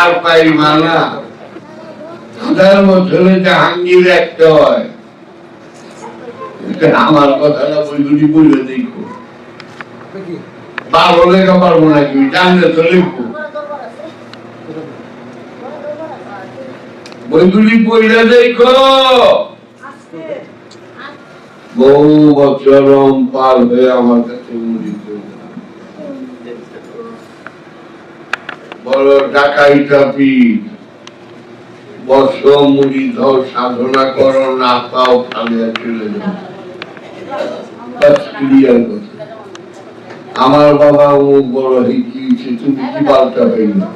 আর পাই মানা হাজার বছরে জাহাঙ্গীর একটা হয়। আমার কথাটা বইগুলি বলে দেখো। ভালো লেখা পারব নাকি জানলে তো লিখব। দেখো। বহু বছর পার হয়ে আমার কাছে মুড়ি চলে বড় ডাকাইটা পীঠ বর্ষ মুড়ি ধর সাধনা করো, না পাও ফালিয়া চলে যাও বাস আমার বাবা ও বড় হিকিয়েছে তুমি কি পাল্টা পাই না।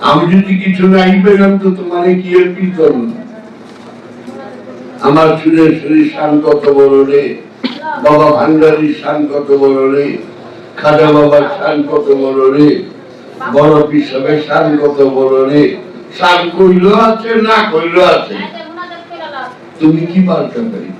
আমি যদি কিছু নাই পেলাম তো তোমার কি কি করব? আমার সুরের শরীর শান কত বড় রে? বাবা ভান্ডারির শান কত বড় রে? খাজা বাবার শান কত বড় রে? বড় পিসবের শান কত বড় রে শান কইল আছে না কইল আছে। তুমি কি পাল্টা পারি